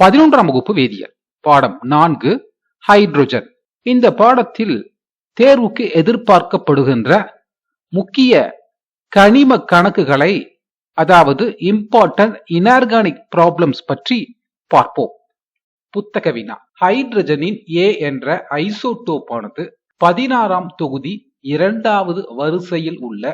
பதினொன்றாம் வகுப்பு வேதியியல். பாடம் நான்கு ஹைட்ரோஜன். இந்த பாடத்தில் தேர்வுக்கு எதிர்பார்க்கப்படுகின்ற முக்கிய கனிம கணக்குகளை அதாவது இம்பார்ட்டன்ட் இன்ஆர்கானிக் ப்ராப்ளம்ஸ் பற்றி பார்ப்போம். புத்தக வினா. ஹைட்ரஜனின் ஏ என்ற ஐசோடோப்பானது பதினாறாம் தொகுதி இரண்டாவது வரிசையில் உள்ள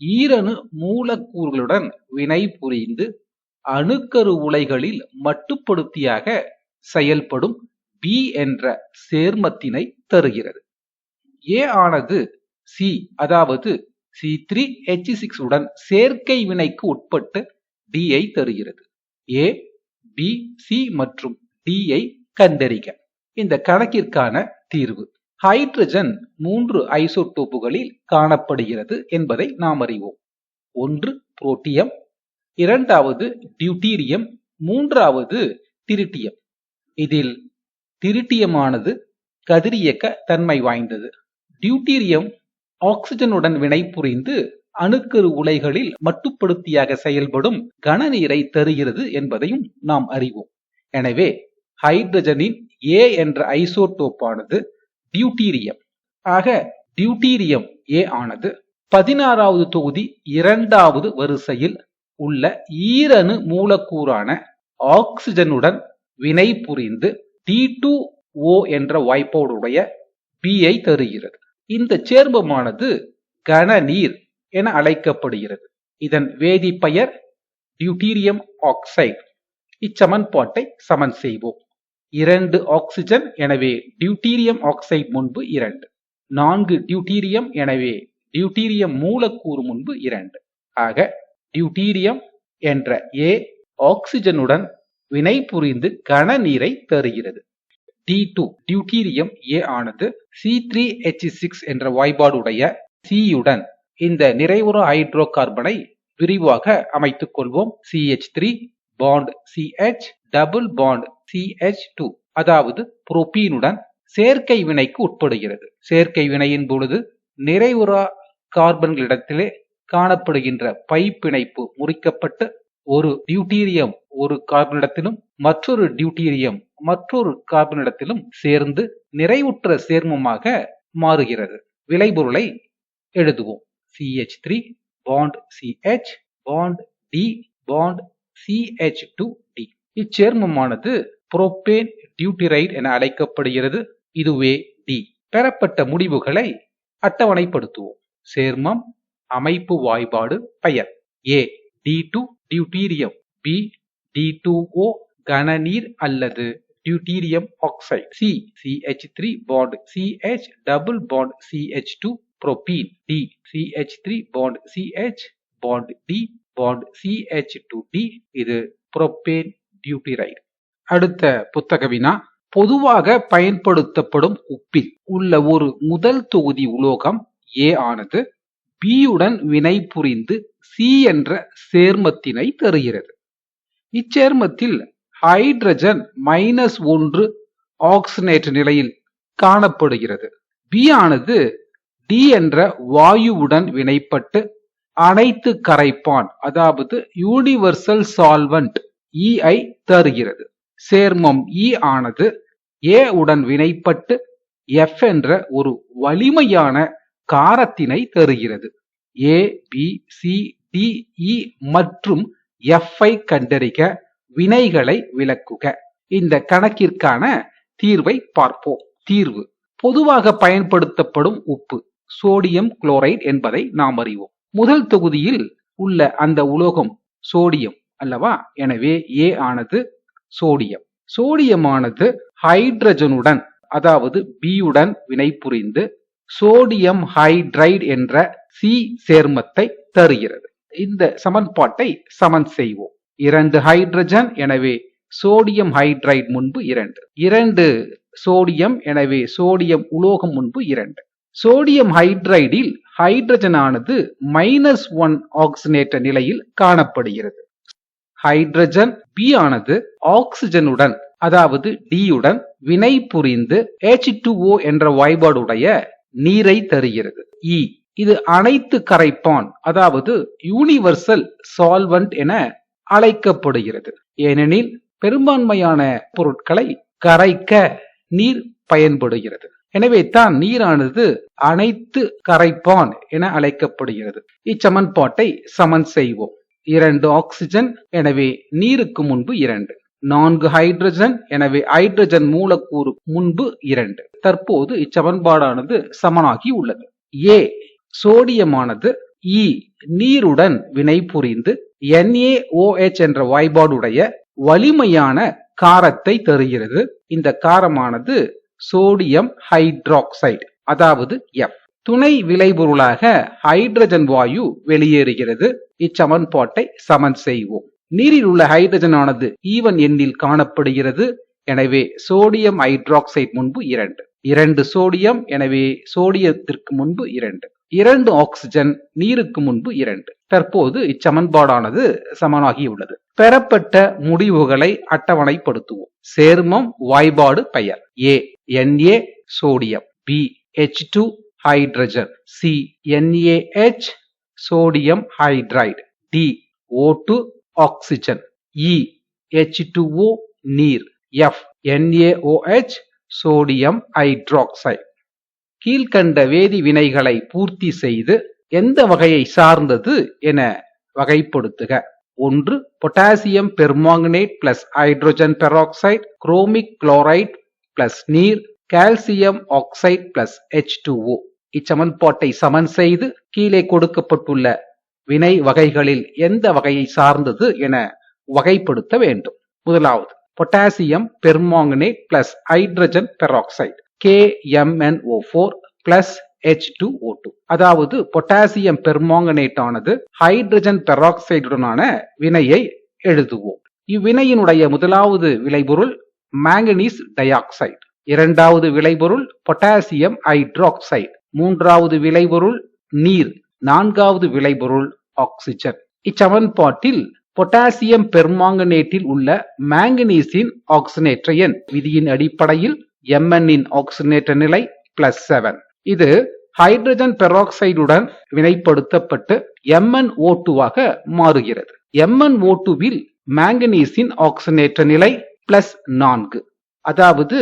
ஈரணு மூலக்கூறுகளுடன் வினை புரிந்து அணுக்கரு உலைகளில் மட்டுப்படுத்தியாக செயல்படும் பி என்ற சேர்மத்தினை தருகிறது. ஏ ஆனது சி அதாவது சி த்ரீ ஹெச் சிக்ஸ் உடன் சேர்க்கை வினைக்கு உட்பட்டு டிஐ தருகிறது. ஏ பி சி மற்றும் டிஐ கண்டறிக. இந்த கணக்கிற்கான தீர்வு. ஹைட்ரஜன் மூன்று ஐசோடோப்புகளில் காணப்படுகிறது என்பதை நாம் அறிவோம். ஒன்று புரோட்டியம். இரண்டாவது டியூட்டீரியம் மூன்றாவது திருட்டியம் இதில் திருட்டியமானது கதிரியக்க தன்மை வாய்ந்தது. டியூட்டீரியம் ஆக்சிஜனுடன் வினைபுரிந்து அணுக்கரு உலைகளில் மட்டுப்படுத்தியாக செயல்படும் கனநீரை தருகிறது என்பதையும் நாம் அறிவோம். எனவே ஹைட்ரஜனின் ஏ என்ற ஐசோடோப்பானது டியூட்டீரியம் ஆக டியூட்டீரியம் ஏ ஆனது பதினாறாவது தொகுதி இரண்டாவது வரிசையில் உள்ள ஈரணு மூலக்கூறான ஆக்சிஜனுடன் வினைபுரிந்து டி டூ ஓ என்ற வாய்ப்போடுடைய பியை தருகிறது. இந்த சேர்மமானது கனநீர் என அழைக்கப்படுகிறது. இதன் வேதிப்பெயர் டியூட்டீரியம் ஆக்சைடு இச்சமன்பாட்டை சமன் செய்வோம். இரண்டு ஆக்சிஜன் எனவே டியூட்டீரியம் ஆக்சைடு முன்பு இரண்டு. நான்கு டியூட்டீரியம் எனவே டியூட்டீரியம் மூலக்கூறு முன்பு இரண்டு. ஆக டியூட்டீரியம் என்ற ஏ ஆக்சிஜனுடன் வினைபுரிந்து கனநீரை தருகிறது. டி டூ டியூட்டீரியம் ஏ ஆனது சி த்ரீ ஹெச் சிக்ஸ் என்ற வாய்ப்பாடுடைய சியுடன் இந்த நிறைவுற ஹைட்ரோ கார்பனை விரிவாக அமைத்துக் கொள்வோம். C H three bond C H double bond C H two அதாவது புரோப்பீனுடன் சேர்க்கை வினைக்கு உட்படுகிறது. சேர்க்கை வினையின் பொழுது நிறைவுறா கார்பன்களிடத்திலே காணப்படுகின்ற பைப் பிணைப்பு முறிக்கப்பட்டு ஒரு டியூட்டீரியம் ஒரு கார்பனிடத்திலும் மற்றொரு டியூட்டீரியம் மற்றொரு கார்பனிடத்திலும் சேர்ந்து நிறைவுற்ற சேர்மமாக மாறுகிறது. விளைபொருளை எழுதுவோம். C H three bond C H bond D bond C H two D இச்சேர்மமானது propane deuteride என அழைக்கப்படுகிறது. இதுவே டி பெறப்பட்ட முடிவுகளை அட்டவணைப்படுத்துவோம். சேர்மம் அமைப்பு வாய்பாடு பெயர். A D two deuterium B D two O கனநீர் அல்லது deuterium oxide C C H three bond C H double bond C H two propene D C H three bond C H bond D bond C H two D இது propane deuteride அடுத்த புத்தக வினா. பொதுவாக பயன்படுத்தப்படும் உப்பில் உள்ள ஒரு முதல் தொகுதி உலோகம் ஏ ஆனது பியுடன் வினைபுரிந்து சி என்ற சேர்மத்தினை தருகிறது. இச்சேர்மத்தில் ஹைட்ரஜன் மைனஸ் ஒன்று ஆக்சினேட் நிலையில் காணப்படுகிறது. பி ஆனது டி என்ற வாயுவுடன் வினைப்பட்டு அனைத்து கரைப்பான் அதாவது யூனிவர்சல் சால்வன்ட் இஐ தருகிறது. சேர்மம் இ ஆனது ஏ உடன் வினைப்பட்டு எஃப் என்ற ஒரு வலிமையான காரத்தினை தருகிறது. A B C D E மற்றும் எஃப் ஐ கண்டறிக வினைகளை விளக்குக. இந்த கணக்கிற்கான தீர்வை பார்ப்போம். தீர்வு. பொதுவாக பயன்படுத்தப்படும் உப்பு சோடியம் குளோரைடு என்பதை நாம் அறிவோம். முதல் தொகுதியில் உள்ள அந்த உலோகம் சோடியம் அல்லவா? எனவே ஏ ஆனது சோடியம். சோடியமானது ஹைட்ரஜனுடன் அதாவது பியுடன் வினைபுரிந்து சோடியம் ஹைட்ரைடு என்ற சி சேர்மத்தை தருகிறது. இந்த சமன்பாட்டை சமன் செய்வோம். இரண்டு ஹைட்ரஜன் எனவே சோடியம் ஹைட்ரைடு முன்பு இரண்டு. இரண்டு சோடியம் எனவே சோடியம் உலோகம் முன்பு இரண்டு. சோடியம் ஹைட்ரைடில் ஹைட்ரஜன் ஆனது மைனஸ் ஒன் ஆக்சினேட்ட நிலையில் காணப்படுகிறது. ஹைட்ரஜன் பி ஆனது ஆக்சிஜனுடன் அதாவது டியுடன் வினை புரிந்து ஹெச் என்ற வாய்பாடுடைய நீரை தருகிறது. இ இது அனைத்து கரைப்பான் அதாவது யூனிவர்சல் சால்வன்ட் என அழைக்கப்படுகிறது. ஏனெனில் பெரும்பான்மையான பொருட்களை கரைக்க நீர் பயன்படுகிறது. எனவே தான் நீரானது அனைத்து கரைப்பான் என அழைக்கப்படுகிறது. இச்சமன்பாட்டை சமன் செய்வோம். இரண்டு ஆக்சிஜன் எனவே நீருக்கு முன்பு இரண்டு. நான்கு ஹைட்ரஜன் எனவே ஹைட்ரஜன் மூலக்கூறு முன்பு இரண்டு. தற்போது இச்சமன்பாடானது சமனாகி உள்ளது. ஏ சோடியமானது இ நீருடன் வினை புரிந்து NaOH என்ற வாய்பாடுடைய வலிமையான காரத்தை தருகிறது. இந்த காரமானது சோடியம் ஹைட்ராக்சைடு அதாவது எஃப் துணை விளைபொருளாக ஹைட்ரஜன் வாயு வெளியேறுகிறது. இச்சமன்பாட்டை சமன் செய்வோம். நீரில் உள்ள ஹைட்ரஜனானது ஈவன் e எண்ணில் காணப்படுகிறது. எனவே சோடியம் ஹைட்ராக்சைடு முன்பு இரண்டு. இரண்டு சோடியம் எனவே சோடியத்திற்கு முன்பு இரண்டு. இரண்டு ஆக்சிஜன் நீருக்கு முன்பு இரண்டு. தற்போது இச்சமன்பாடானது சமனாகியுள்ளது. பெறப்பட்ட முடிவுகளை அட்டவணைப்படுத்துவோம். சேர்மம் வாய்பாடு பெயர். A N A sodium B H two hydrogen C N A H sodium hydride D O two oxygen E H O நீர். F N A O H sodium hydroxide கீழ்கண்ட வேதி வினைகளை பூர்த்தி செய்து எந்த வகையை சார்ந்தது என வகைப்படுத்துக. ஒன்று potassium permanganate plus hydrogen peroxide chromic chloride plus நீர் calcium oxide plus H two O இச்சமன்பாட்டை சமன் செய்து கீழே கொடுக்கப்பட்டுள்ள வினை வகைகளில் எந்த வகையை சார்ந்தது என வகைப்படுத்த வேண்டும். முதலாவது potassium permanganate plus hydrogen peroxide KMnO4 plus H2O2 அதாவது பொட்டாசியம் பெர்மாங்கனேட் ஆனது ஹைட்ரஜன் பெராக்சைடுடனான வினையை எழுதுவோம். இவ்வினையினுடைய முதலாவது விளைபொருள் மாங்கனீஸ் டை ஆக்சைடு இரண்டாவது விளைபொருள் பொட்டாசியம் ஹைட்ராக்சைடு மூன்றாவது விளைபொருள் நீர். நான்காவது விளைபொருள் ஆக்சிஜன். இச்சமன்பாட்டில் பொட்டாசியம் பெர்மாங்கனேட்டில் உள்ள மாங்கனீசின் ஆக்சினேற்ற எண் விதியின் அடிப்படையில் Mn இன் ஆக்சினேற்ற நிலை பிளஸ் செவன் இது ஹைட்ரஜன் பெராக்சைடுடன் வினைப்படுத்தப்பட்டு MnO2 ஓட்டுவாக மாறுகிறது. MnO2 வில் மாங்கனீசின் ஆக்சினேற்ற நிலை பிளஸ் நான்கு. அதாவது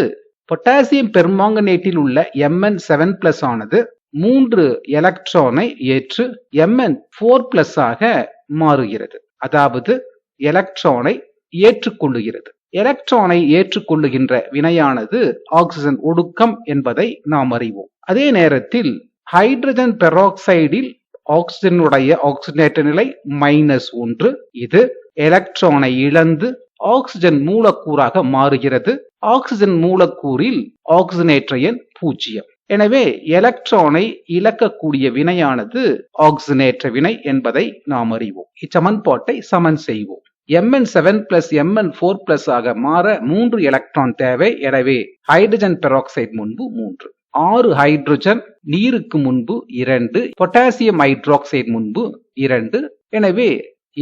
பொட்டாசியம் பெர்மாங்கனேட்டில் உள்ள எம்என் செவன் பிளஸ் ஆனது மூன்று எலக்ட்ரானை ஏற்று எம்என் போர் பிளஸ் ஆக மாறுகிறது. அதாவது எலக்ட்ரானை ஏற்றுக்கொள்ளுகிறது. எலக்ட்ரானை ஏற்றுக்கொள்ளுகின்ற வினையானது ஆக்சிஜன் ஒடுக்கம் என்பதை நாம் அறிவோம். அதே நேரத்தில் ஹைட்ரஜன் பெராக்சைடில் ஆக்சிஜனுடைய ஆக்சிஜனேற்ற நிலை மைனஸ் ஒன்று. இது எலக்ட்ரானை இழந்து ஆக்சிஜன் மூலக்கூறாக மாறுகிறது. ஆக்சிஜன் மூலக்கூறில் ஆக்சிஜனேற்ற எண் பூஜ்ஜியம். எனவே எலக்ட்ரானை இழக்கக்கூடிய வினையானது ஆக்சினேற்ற வினை என்பதை நாம் அறிவோம். இச்சமன்பாட்டை சமன் செய்வோம். Mn seven plus Mn four plus ஆக மாற மூன்று எலக்ட்ரான் தேவை. எனவே ஹைட்ரஜன் பெராக்சைடு முன்பு மூன்று. ஆறு ஹைட்ரஜன் நீருக்கு முன்பு இரண்டு பொட்டாசியம் ஹைட்ராக்சைடு முன்பு இரண்டு. எனவே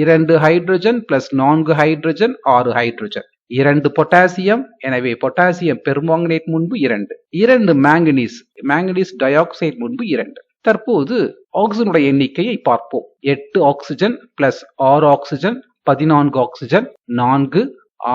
இரண்டு ஹைட்ரஜன் பிளஸ் நான்கு ஹைட்ரஜன் ஆறு ஹைட்ரஜன். இரண்டு பொட்டாசியம் எனவே பொட்டாசியம் பெர்மாங்கனேட் முன்பு இரண்டு இரண்டு மாங்கனீஸ் மேங்கனீஸ் டை ஆக்சைடு முன்பு இரண்டு. தற்போது ஆக்சிஜனுடைய எண்ணிக்கையை பார்ப்போம். எட்டு ஆக்சிஜன் பிளஸ் ஆறு ஆக்சிஜன் பதினான்கு ஆக்சிஜன் நான்கு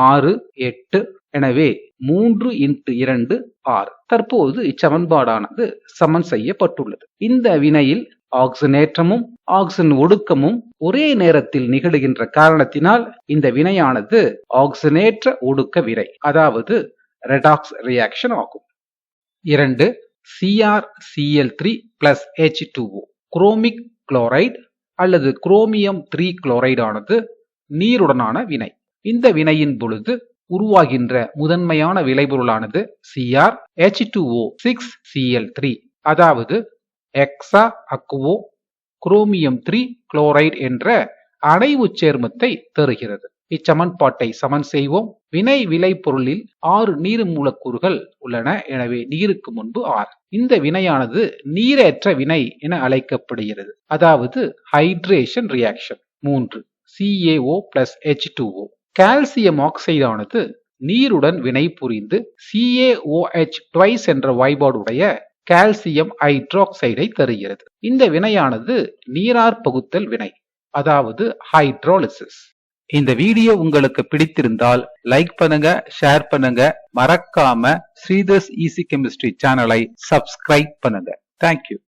ஆறு எட்டு எனவே மூன்று இன்ட்டு இரண்டு ஆறு. தற்போது இச்சமன்பாடானது சமன் செய்யப்பட்டுள்ளது. இந்த வினையில் ஆக்சினேற்றமும் ஆக்சிஜன் ஒடுக்கமும் ஒரே நேரத்தில் நிகழுகின்ற காரணத்தினால் இந்த வினையானது ஆக்சினேற்ற ஒடுக்க வினை அதாவது ரெடாக்ஸ் ரியாக்ஷன் ஆகும். இரண்டு C R C L three plus H two O chromic chloride அல்லது குரோமியம் த்ரீ குளோரைடானது நீருடனான வினை. இந்த வினையின் பொழுது உருவாகின்ற முதன்மையான விளைபொருளானது C R H two O six C L three அதாவது hexa aquo chromium three chloride என்ற அடைவு சேர்மத்தை தருகிறது. இச்சமன்பாட்டை சமன் செய்வோம். வினை விளை பொருளில் ஆறு நீர் மூலக்கூறுகள் உள்ளன. எனவே நீருக்கு முன்பு ஆறு. இந்த வினையானது நீரேற்ற வினை என அழைக்கப்படுகிறது. அதாவது ஹைட்ரேஷன் ரியாக்ஷன். மூன்று. C A O plus H two O calcium ஆக்சைடானது நீருடன் வினை புரிந்து சிஏஓஹெச் ட்வைஸ் என்ற வாய்பாடுடைய கால்சியம் ஹைட்ராக்சைடை தருகிறது. இந்த வினையானது நீரார் பகுத்தல் வினை அதாவது ஹைட்ரோலிசிஸ். இந்த வீடியோ உங்களுக்கு பிடித்திருந்தால் லைக் பண்ணுங்க ஷேர் பண்ணுங்க. மறக்காம ஸ்ரீதர்ஸ் ஈசி கெமிஸ்ட்ரி சேனலை சப்ஸ்கிரைப் பண்ணுங்க. Thank you